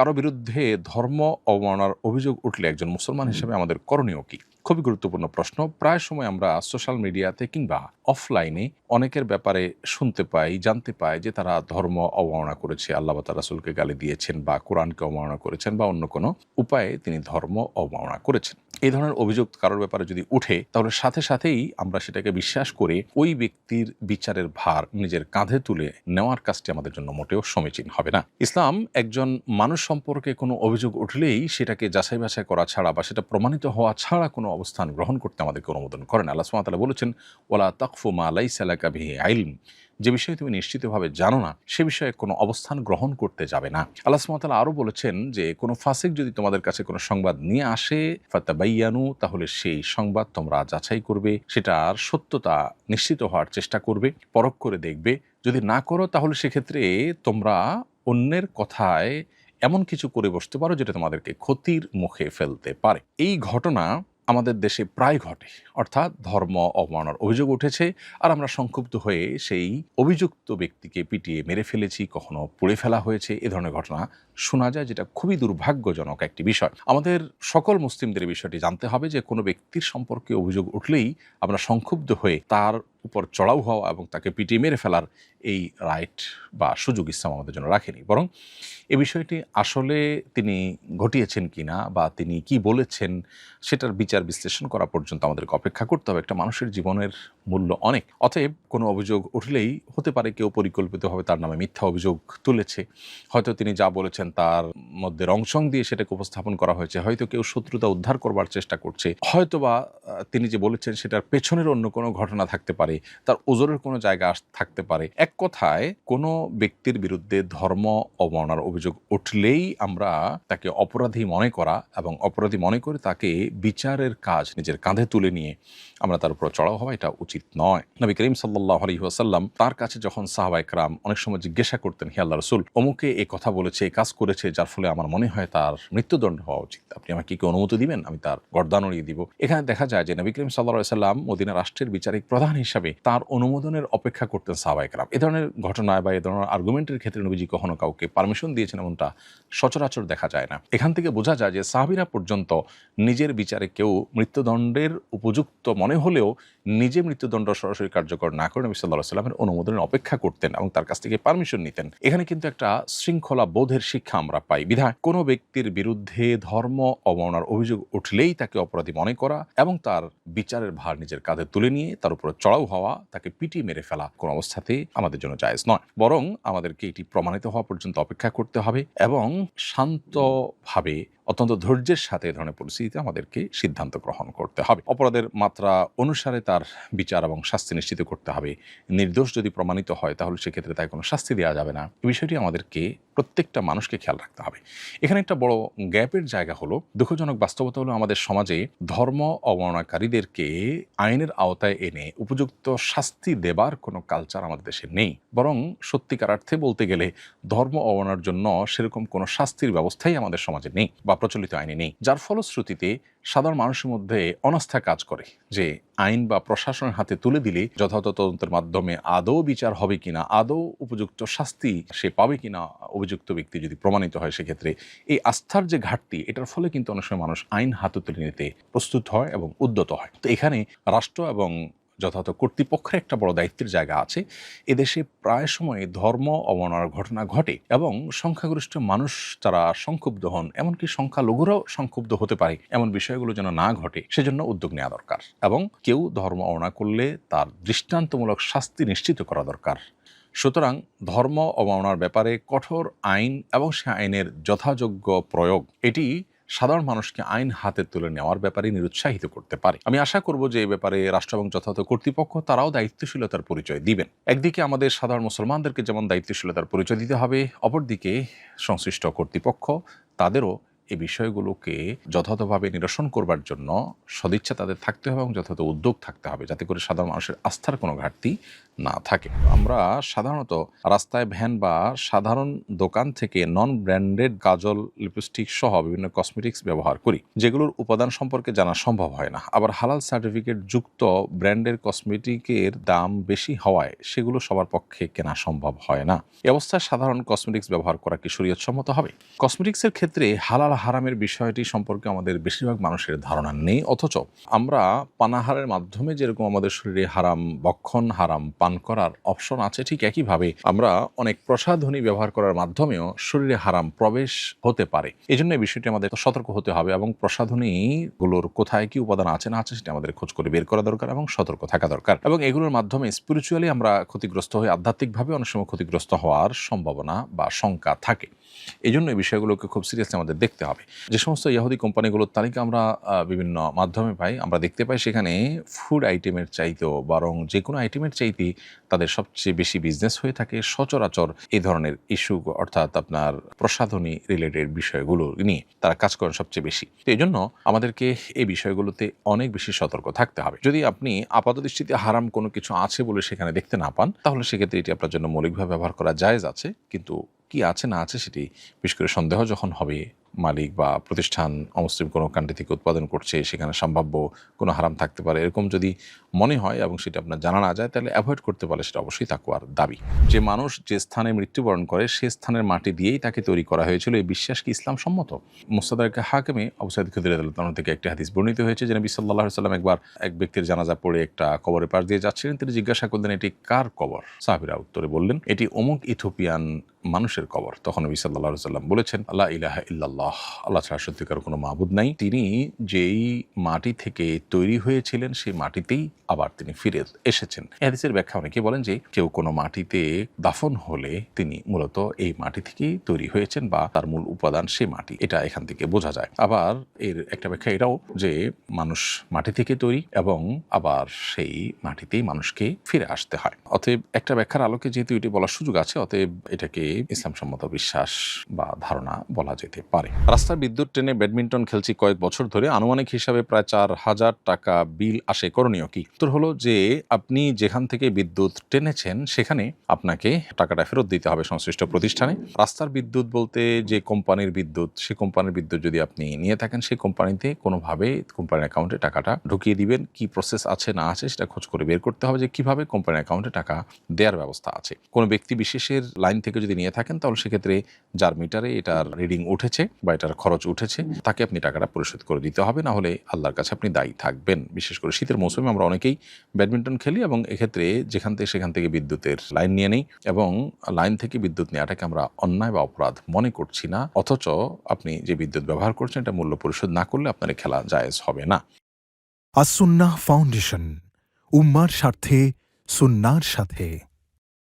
কারও বিরুদ্ধে ধর্ম অবমাননার অভিযোগ উঠলে একজন মুসলমান হিসেবে আমাদের করণীয় কি? খুবই গুরুত্বপূর্ণ প্রশ্ন। প্রায় সময় আমরা সোশ্যাল মিডিয়াতে কিংবা অফলাইনে অনেকের ব্যাপারে শুনতে পাই জানতে পাই যে তারা ধর্ম অবমাননা করেছে আল্লাহ বা রাসুলকে গালি দিয়েছেন বা কোরআনকে অবমাননা করেছেন বা অন্য কোনো উপায়ে তিনি ধর্ম অবমাননা করেছেন। এই ধরনের অভিযোগ কারোর ব্যাপারে যদি উঠে, তাহলে সাথে সাথেই আমরা সেটাকে বিশ্বাস করে ওই ব্যক্তির বিচারের ভার নিজের কাঁধে তুলে নেওয়ার কাজটি আমাদের জন্য মোটেও সমীচীন হবে না। ইসলাম একজন মানুষ সম্পর্কে কোনো অভিযোগ উঠলেই সেটাকে যাচাই বাছাই করা ছাড়া বা সেটা প্রমাণিত হওয়া ছাড়া কোনো অবস্থান গ্রহণ করতে আমাদেরকে অনুমোদন করেন। আল্লাহ সুমাতালা বলেছেন ওলা তাকফু মা লাইসালাকা বিহি আইলম। যে বিষয়ে তুমি নিশ্চিতভাবে জানো না, সে বিষয়ে কোনো অবস্থান গ্রহণ করতে যাবে না। আল্লাহ সুমাতালা আরও বলেছেন যে, কোনো ফাসিক যদি তোমাদের কাছে কোনো সংবাদ নিয়ে আসে, ফাতাবাইয়ানু, তাহলে সেই সংবাদ তোমরা যাচাই করবে সেটার সত্যতা নিশ্চিত হওয়ার চেষ্টা করবে, পরখ করে দেখবে। যদি না করো, তাহলে সেক্ষেত্রে তোমরা অন্যের কথায় এমন কিছু করে বসতে পারো, যেটা তোমাদেরকে ক্ষতির মুখে ফেলতে পারে। এই ঘটনা আমাদের দেশে প্রায় ঘটে, অর্থাৎ ধর্ম অবমাননার অভিযোগ উঠেছে আর আমরা সংক্ষুব্ধ হয়ে সেই অভিযুক্ত ব্যক্তিকে পিটিয়ে মেরে ফেলেছি, কখনো পুড়ে ফেলা হয়েছে, এ ধরনের ঘটনা শোনা যায়, যেটা খুবই দুর্ভাগ্যজনক একটি বিষয়। আমাদের সকল মুসলিমদের বিষয়টি জানতে হবে যে কোনো ব্যক্তির সম্পর্কে অভিযোগ উঠলেই আমরা সংক্ষুব্ধ হয়ে তার উপর চড়াও হওয়া এবং তাকে পিটিয়ে মেরে ফেলার এই রাইট বা সুযোগ ইসলাম আমাদের জন্য রাখেনি। বরং এ বিষয়টি আসলে তিনি ঘটিয়েছেন কি না বা তিনি কি বলেছেন সেটার বিচার বিশ্লেষণ করা পর্যন্ত আমাদেরকে অপেক্ষা করতে হবে। একটা মানুষের জীবনের মূল্য অনেক। অতএব কোনো অভিযোগ উঠলেই হতে পারে কেউ পরিকল্পিতভাবে তার নামে মিথ্যা অভিযোগ তুলেছে। হয়তো তিনি যা বলেছেন তার মধ্যে রংসং দিয়ে সেটাকে উপস্থাপন করা হয়েছে। হয়তো কেউ শত্রুতা উদ্ধার করবার চেষ্টা করছে। হয়তো বা তিনি যে বলেছেন সেটার পেছনের অন্য কোনো ঘটনা থাকতে পারে, তার ওজোরের কোনো জায়গা থাকতে পারে। এক কথায়, কোনো ব্যক্তির বিরুদ্ধে ধর্ম অবমাননার অভিযোগ উঠলেই আমরা তাকে অপরাধী মনে করা এবং অপরাধী মনে করে তাকে বিচারের কাজ নিজের কাঁধে তুলে নিয়ে আমরা তার উপর চড়াও হওয়া এটা উচিত নয়। নবী করিম সাল্লাহ আলী তার কাছে যখন সাহাবাই একরাম অনেক সময় জিজ্ঞাসা করতেন, হি আল্লাহ রসুল, অমুকে এ কথা বলেছে কাজ করেছে, যার ফলে আমার মনে হয় তার মৃত্যুদণ্ড হওয়া উচিত। আপনি আমাকে কি অনুমতি দিবেন? আমি তার গর্দান উড়িয়ে দিব। এখানে দেখা যায় যে নবী করিম সাল্লাহ সাল্লাম মদিনা রাষ্ট্রের বিচারিক প্রধান হিসাবে তার অনুমোদনের অপেক্ষা করতেন সাহাবাই একরাম এ ধরনের ঘটনায় বা এ ধরনের আর্গুমেন্টের ক্ষেত্রে নবীজি কখনো কাউকে পারমিশন দিয়েছেন এমনটা সচরাচর দেখা যায় না। এখান থেকে বোঝা যায় যে সাহাবিরা পর্যন্ত নিজের বিচারে কেউ মৃত্যুদণ্ডের উপযুক্ত মনে হলেও নিজে মৃত্যুদণ্ড সরাসরি কার্যকর না করে নবী সাল্লাহ সাল্লামের অনুমোদনের অপেক্ষা করতেন এবং তার কাছ থেকে পারমিশন নিতেন। এখানে কিন্তু একটা শৃঙ্খলা বোধের শিক্ষা আমরা পাই। বিধায় কোনো ব্যক্তির বিরুদ্ধে ধর্ম অবমাননার অভিযোগ উঠলেই তাকে অপরাধী মনে করা এবং তার বিচারের ভার নিজের কাঁধে তুলে নিয়ে তার উপর চড়াও হওয়া, তাকে পিটিয়ে মেরে ফেলা কোনো অবস্থাতেই আমাদের জন্য জায়েজ নয়। বরং আমাদেরকে এটি প্রমাণিত হওয়া পর্যন্ত অপেক্ষা করতে হবে এবং শান্তভাবে অত্যন্ত ধৈর্যের সাথে এ ধরনের পরিস্থিতিতে আমাদেরকে সিদ্ধান্ত গ্রহণ করতে হবে। অপরাধের মাত্রা অনুসারে তার বিচার এবং শাস্তি নিশ্চিত করতে হবে। নির্দোষ যদি প্রমাণিত হয়, তাহলে সেক্ষেত্রে তাই কোনো শাস্তি দেওয়া যাবে না। এই বিষয়টি আমাদেরকে প্রত্যেকটা মানুষকে খেয়াল রাখতে হবে। এখানে একটা বড় গ্যাপের জায়গা হলো, দুঃখজনক বাস্তবতা হলো আমাদের সমাজে ধর্ম অবমাননাকারীদেরকে আইনের আওতায় এনে উপযুক্ত শাস্তি দেবার কোনো কালচার আমাদের দেশে নেই। বরং সত্যিকার অর্থে বলতে গেলে ধর্ম অবমাননার জন্য সেরকম কোনো শাস্তির ব্যবস্থাই আমাদের সমাজে নেই। বা প্রচলিত আইনে নেই, যার ফলশ্রুতিতে সাধারণ মানুষের মধ্যে অনাস্থা কাজ করে যে আইন বা প্রশাসনের হাতে তুলে দিলে যথাযথ তদন্তের মাধ্যমে আদৌ বিচার হবে কিনা, আদৌ উপযুক্ত শাস্তি সে পাবে কিনা অভিযুক্ত ব্যক্তি যদি প্রমাণিত হয় সেক্ষেত্রে এই আস্থার যে ঘাটতি, এটার ফলে কিন্তু অনেক সময় মানুষ আইন হাতে তুলে নিতে প্রস্তুত হয় এবং উদ্যত হয়। তো এখানে রাষ্ট্র এবং যথাযথ কর্তৃপক্ষের একটা বড় দায়িত্বের জায়গা আছে। এদেশে প্রায় সময় ধর্ম অবমাননার ঘটনা ঘটে এবং সংখ্যাগরিষ্ঠ মানুষ তারা সংক্ষুব্ধ হন, এমনকি সংখ্যালঘুরাও সংক্ষুব্ধ হতে পারে এমন বিষয়গুলো যেন না ঘটে, সেজন্য উদ্যোগ নেওয়া দরকার এবং কেউ ধর্ম অবমাননা করলে তার দৃষ্টান্তমূলক শাস্তি নিশ্চিত করা দরকার। সুতরাং ধর্ম অবমাননার ব্যাপারে কঠোর আইন এবং সে আইনের যথাযোগ্য প্রয়োগ, এটি সাধারণ মানুষকে আইন হাতে তুলে নেওয়ার ব্যাপারে নিরুৎসাহিত করতে পারে। আমি আশা করব যে এই ব্যাপারে রাষ্ট্র এবং যথাযথ কর্তৃপক্ষ তারাও দায়িত্বশীলতার পরিচয় দিবেন। একদিকে আমাদের সাধারণ মুসলমানদেরকে যেমন দায়িত্বশীলতার পরিচয় দিতে হবে, অপরদিকে সংশ্লিষ্ট কর্তৃপক্ষ তাদেরও এই বিষয়গুলোকে যথাযথভাবে নিরসন করবার জন্য সদিচ্ছা তাদের থাকতে হবে এবং যথাযথ উদ্যোগ থাকতে হবে যাতে করে সাধারণ মানুষের আস্থার কোনো ঘাটতি না থাকে। আমরা সাধারণত রাস্তায় ভ্যান বা সাধারণ দোকান থেকে নন ব্র্যান্ডেড কাজল লিপস্টিক সহ বিভিন্ন কসমেটিক্স ব্যবহার করি, যেগুলোর উপাদান সম্পর্কে জানা সম্ভব হয় না। আবার হালাল সার্টিফিকেট যুক্ত ব্র্যান্ডের কসমেটিকের দাম বেশি হওয়ায় সেগুলো সবার পক্ষে কেনা সম্ভব হয় না। এ অবস্থায় সাধারণ কসমেটিক্স ব্যবহার করা কি শরীয়তসম্মত হবে? কসমেটিক্সের ক্ষেত্রে হালাল হারামের বিষয়টি সম্পর্কে আমাদের বেশিরভাগ মানুষের ধারণা নেই, অথচ আমরা পানাহারের মাধ্যমে যেরকম আমাদের শরীরে হারাম বক্ষণ হারাম পান করার অপশন আছে, ঠিক একইভাবে আমরা অনেক প্রসাধনী ব্যবহার করার মাধ্যমেও শরীরে হারাম প্রবেশ হতে পারে। এই জন্য এই বিষয়টি আমাদের সতর্ক হতে হবে এবং প্রসাধনীগুলোর কোথায় কি উপাদান আছে না আছে সেটা আমাদের খোঁজ করে বের করা দরকার এবং সতর্ক থাকা দরকার। এবং এগুলোর মাধ্যমে স্পিরিচুয়ালি আমরা ক্ষতিগ্রস্ত হয়ে আধ্যাত্মিকভাবে অনেক সময় ক্ষতিগ্রস্ত হওয়ার সম্ভাবনা বা শঙ্কা থাকে। এই জন্য এই বিষয়গুলোকে খুব সিরিয়াসলি আমাদের দেখতে হবে যে সমস্ত ইয়াহুদি কোম্পানিগুলোর তালিকা আমরা বিভিন্ন মাধ্যমে পাই, আমরা দেখতে পাই সেখানে ফুড আইটেমের চাইতেও বরং যে কোনো আইটেমের চাইতে তাদের সবচেয়ে বেশি বিজনেস হয়ে থাকে সচরাচর এই ধরনের ইস্যু অর্থাৎ আপনার প্রসাধনী রিলেটেড বিষয়গুলো নিয়ে তারা কাজ করেন সবচেয়ে বেশি। তো এই জন্য আমাদেরকে এই বিষয়গুলোতে অনেক বেশি সতর্ক থাকতে হবে। যদি আপনি আপাত দৃষ্টিতে হারাম কোনো কিছু আছে বলে সেখানে দেখতে না পান, তাহলে সেক্ষেত্রে এটি আপনার জন্য মৌলিকভাবে ব্যবহার করা জায়েজ আছে। কিন্তু কি আছে না আছে সেটি বিশেষ করে সন্দেহ যখন হবে মালিক বা প্রতিষ্ঠান অমুসলিম কোনো কান্ট্রি থেকে উৎপাদন করছে, সেখানে সম্ভাব্য কোনো হারাম থাকতে পারে, এরকম যদি মনে হয় এবং সেটা আপনার জানা না যায়, তাহলে অ্যাভয়েড করতে পারলে সেটা অবশ্যই তাকুয়ার দাবি। যে মানুষ যে স্থানে মৃত্যুবরণ করে, সে স্থানের মাটি দিয়েই তাকে তৈরি করা হয়েছিল, এই বিশ্বাস কি ইসলাম সম্মত? মুস্তাদারকে হাকিমে অবসাদ খুদির আদালত থেকে একটি হাদিস বর্ণিত হয়েছে যে নবী সাল্লাম একবার এক ব্যক্তির জানাজা পড়ে একটা কবরের পাশ দিয়ে যাচ্ছিলেন। তিনি জিজ্ঞাসা করলেন, এটি কার কবর? সাহাবিরা উত্তরে বললেন, এটি অমুক ইথোপিয়ান মানুষের কবর। তখন নবী সাল্লাহ সাল্লাম বলেছেন আল্লাহ ইলাহা ইল্লাল্লাহ। আল্লাহ আল্লাহ ছাড়া সত্যিকার কোনো মাবুদ নাই। তিনি যেই মাটি থেকে তৈরি হয়েছিলেন, সেই মাটিতেই আবার তিনি ফিরে এসেছেন। হাদিসের ব্যাখ্যা অনেকে বলেন যে, কেউ কোনো মাটিতে দাফন হলে তিনি মূলত এই মাটি থেকেই তৈরি হয়েছেন বা তার মূল উপাদান সে মাটি। এটা এখান থেকে বোঝা যায়। আবার এর একটা ব্যাখ্যা এটাও যে, মানুষ মাটি থেকে তৈরি এবং আবার সেই মাটিতেই মানুষকে ফিরে আসতে হয়। অতএব একটা ব্যাখ্যার আলোকে যেহেতু এটি বলার সুযোগ আছে, অতএব এটাকে ইসলাম সম্মত বিশ্বাস বা ধারণা বলা যেতে পারে। রাস্তার বিদ্যুৎ ট্রেনে ব্যাডমিন্টন খেলছি কয়েক বছর ধরে। আনুমানিক হিসাবে প্রায় চার হাজার টাকা বিল আসে। করণীয় কি? উত্তর হলো যে, আপনি যেখান থেকে বিদ্যুৎ টেনেছেন, সেখানে আপনাকে টাকাটা ফেরত দিতে হবে সংশ্লিষ্ট প্রতিষ্ঠানে। রাস্তার বিদ্যুৎ বলতে যে কোম্পানির বিদ্যুৎ সেই কোম্পানির বিদ্যুৎ যদি আপনি নিয়ে থাকেন সেই কোম্পানিতে কোনোভাবে কোম্পানির অ্যাকাউন্টে টাকাটা ঢুকিয়ে দিবেন। কি প্রসেস আছে, না আছে, সেটা খোঁজ করে বের করতে হবে যে, কীভাবে কোম্পানির অ্যাকাউন্টে টাকা দেওয়ার ব্যবস্থা আছে। কোনো ব্যক্তি বিশেষের লাইন থেকে যদি নিয়ে থাকেন, তাহলে সেক্ষেত্রে যার মিটারে এটার রিডিং উঠেছে বা এটার খরচ উঠেছে, তাকে আপনি টাকাটা পরিশোধ করে দিতে হবে, না হলে আল্লাহর কাছে আপনি দায়ী থাকবেন। বিশেষ করে শীতের মৌসুমে আমরা অনেকেই ব্যাডমিন্টন খেলি এবং এক্ষেত্রে যেখান থেকে সেখান থেকে বিদ্যুতের লাইন নিয়ে নেই এবং লাইন থেকে বিদ্যুৎ নেওয়াটাকে আমরা অন্যায় বা অপরাধ মনে করছি না, অথচ আপনি যে বিদ্যুৎ ব্যবহার করছেন এটা মূল্য পরিশোধ না করলে আপনার খেলা জায়েজ হবে না। আসুন্নাহ ফাউন্ডেশন, উম্মার স্বার্থে, সুন্নার সাথে।